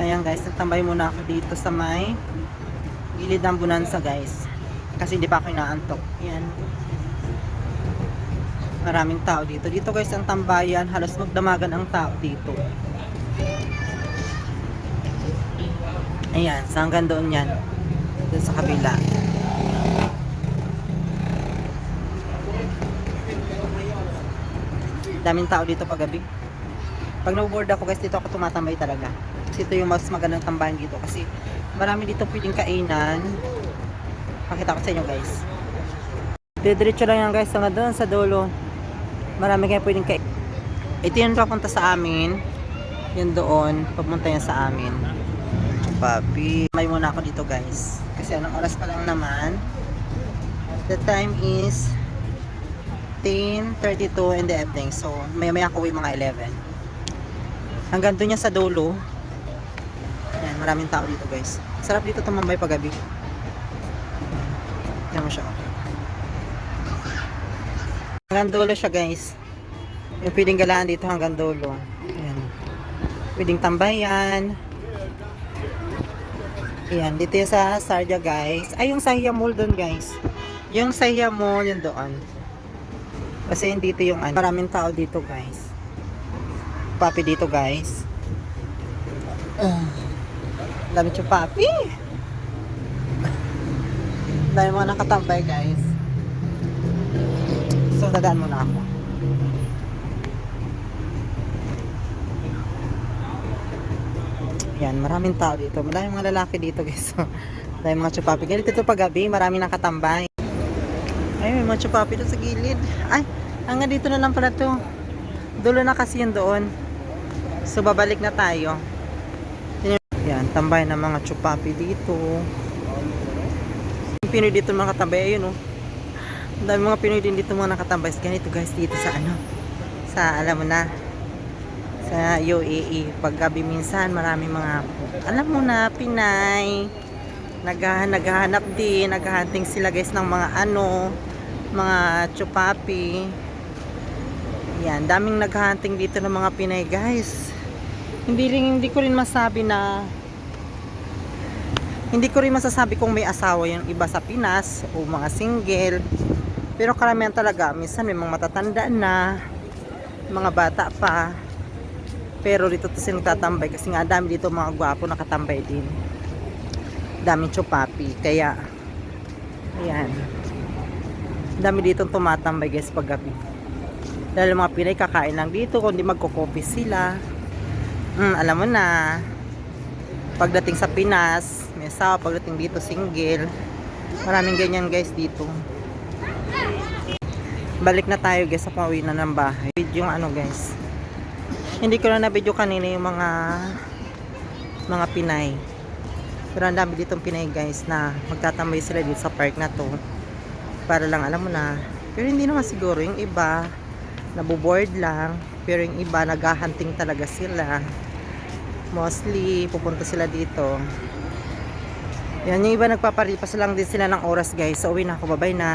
Ayan guys, nagtambay muna ako dito sa may gilid ng Bonanza guys. Kasi hindi pa ako inaantok. Yan. Maraming tao dito. Dito guys ang tambayan. Halos magdamagan ang tao dito. Ayan, sa hanggang doon yan. Doon sa kabila. Daming tao dito paggabi. Pag naboboard ako guys, dito ako tumatambay talaga. Kasi ito yung mas magandang tambayan dito. Kasi marami dito pwedeng kainan. Pakita ko sa inyo guys. Didiretso lang yan guys hanggang doon sa dulo. Marami kayo pwedeng kain. Ito yung papunta sa amin. Yun doon. Papunta yan sa amin. Papi. May muna ako dito guys. Kasi anong oras pa lang naman. The time is 10.32 in the evening. So, maya maya ako uwi mga 11. Hanggang doon yan sa dulo. Maraming tao dito guys. Sarap dito tumambay paggabi. Yan mo siya. Hanggang dulo siya guys. Yung pwedeng galaan dito hanggang dulo. Ayan. Pwedeng tambayan. Ayan, dito yung sa Sardia guys. Ay, yung Sahia Mall doon guys. Yung Sahia Mall, yun doon. Kasi yun dito yung ano. Maraming tao dito guys. Papi dito guys. Uh, dami siya papi. Dami mga nakatambay guys. So, dadaan muna ako. Yan, maraming tao dito. Maraming mga lalaki dito guys. So, dahil mga chupapi. Ganito ito paggabi, maraming nakatambay. Ay, may mga chupapi doon sa gilid. Ay, hanggang dito na lang pala to. Dulo na kasi yun doon. So, babalik na tayo. Yan, tambay ng mga chupapi dito. Yung Pinoy dito mga katambay, ayun oh. Ang dami mga Pinoy din dito mga nakatambay. Ganito guys dito sa ano. Sa alam mo na. Sa UAE. Paggabi minsan marami mga alam mo na Pinay. Naghahan, naghahanap din. Naghahunting sila guys ng mga ano. Mga chupapi. Yan. Daming naghahunting dito ng mga Pinay guys. Hindi rin, hindi ko rin masabi na hindi ko rin masasabi kung may asawa yung iba sa Pinas o mga single. Pero karamihan talaga, minsan may mga matatanda na, mga bata pa. Pero dito to nagtatambay kasi nga dami dito mga gwapo nakatambay din. Daming chupapi. Kaya, ayan. Dami dito tumatambay guys paggabi. Dahil mga Pinay kakain lang dito, kundi magkukopy sila. Mm, alam mo na. Pagdating sa Pinas, may asawa, pagdating dito single. Maraming ganyan guys dito. Balik na tayo guys sa pauwi na ng bahay. Video yung ano guys. Hindi ko na na-video kanina yung mga mga Pinay. Pero ang dami ditong Pinay guys na magtatambay sila dito sa park na to. Para lang alam mo na. Pero hindi naman siguro yung iba naboboard lang. Pero yung iba naghahunting talaga sila. Mostly pupunta sila dito. Yan yung iba nagpaparipas lang din sila ng oras guys. So uwi na ako. Bye bye na.